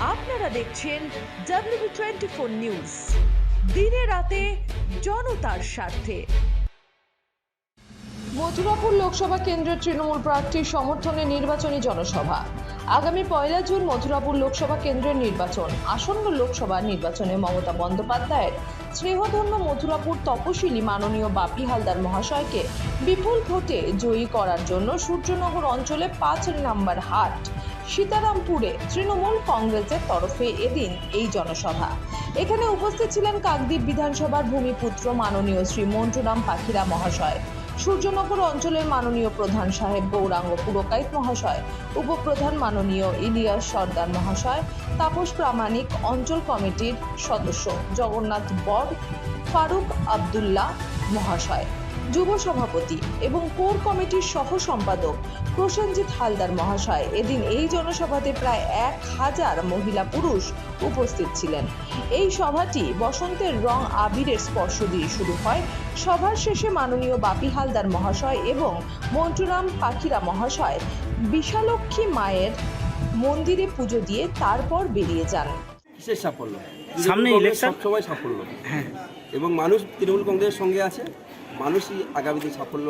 আপনারা দেখছেন W twenty four news দিনে রাতে জনতার স্বার্থে। মথুরাপুর লোকসভা কেন্দ্রের তৃণমূল প্রার্থীর সমর্থনে নির্বাচনী জনসভা। আগামী পয়লা জুন মথুরাপুর লোকসভা কেন্দ্রের নির্বাচন। আসন্ন লোকসভা নির্বাচনে মমতা বন্দ্যোপাধ্যায়ের স্নেহধন্য মথুরাপুর তপশিলি মাননীয় বাপি হালদার মহাশয়কে বিপুল ভোটে জয়ী করার জন্য সূর্যনগর অঞ্চলে পাঁচ নম্বর হাট। সীতারামপুরে তৃণমূল কংগ্রেসের তরফে এদিন এই জনসভা। এখানে উপস্থিত ছিলেন কাকদ্বীপ বিধানসভার ভূমিপুত্র মাননীয় শ্রী মন্টুরাম পাখিরা মহাশয়, সূর্যনগর অঞ্চলের মাননীয় প্রধান সাহেব গৌরাঙ্গ পুরকাইত মহাশয়, উপপ্রধান মাননীয় ইলিয়াস সর্দার মহাশয়, তাপস প্রামাণিক অঞ্চল কমিটির সদস্য জগন্নাথ বর ফারুক আবদুল্লাহ মহাশয়। যুব সভাপতি এবং কোর কমিটির সহ সম্পাদক প্রসেনজিৎ হালদার মহাশয়। এদিন এই জনসভাতে প্রায় এক হাজার মহিলা পুরুষ উপস্থিত ছিলেন। এই সভাটি বসন্তের রং আবিরের স্পর্শ দিয়ে শুরু হয়। সভার শেষে মাননীয় বাপি হালদার মহাশয় এবং মন্টুরাম পাখিরা মহাশয় বিশালক্ষী মায়ের মন্দিরে পুজো দিয়ে তারপর বেরিয়ে যান। সাফল্য। সামনে কংগ্রেস সবসময় সাফল্য। হ্যাঁ। এবং মানুষ তৃণমূল কংগ্রেসের সঙ্গে আছে। মানুষই আগামী দিন সাফল্য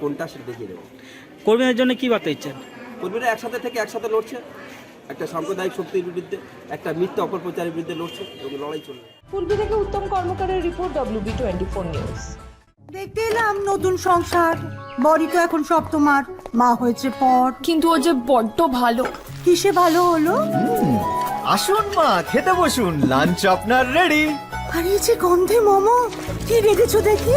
কোনটা সেটা দেখিয়ে দেবে। কর্মীদের জন্য কি বার্তা দিচ্ছেন? কর্মীরা একসাথে থেকে একসাথে লড়ছে। একটা সাম্প্রদায়িক শক্তির বিরুদ্ধে একটা মিথ্যা অপপ্রচারের বিরুদ্ধে লড়ছে এবং লড়াই চলবে পূর্বী থেকে Uttam কর্মকারের report WB twenty four news দেখতে এলাম নতুন সংসার। বড়ি তো এখন সব তোমার। মা হয়েছে পর। কিন্তু ও যে বড্ড ভালো। কিসে ভালো হলো? আসুন মা খেতে বসুন। লাঞ্চ আপনার রেডি আর এই যে গন্ধে মোমো কি রেখেছো দেখি?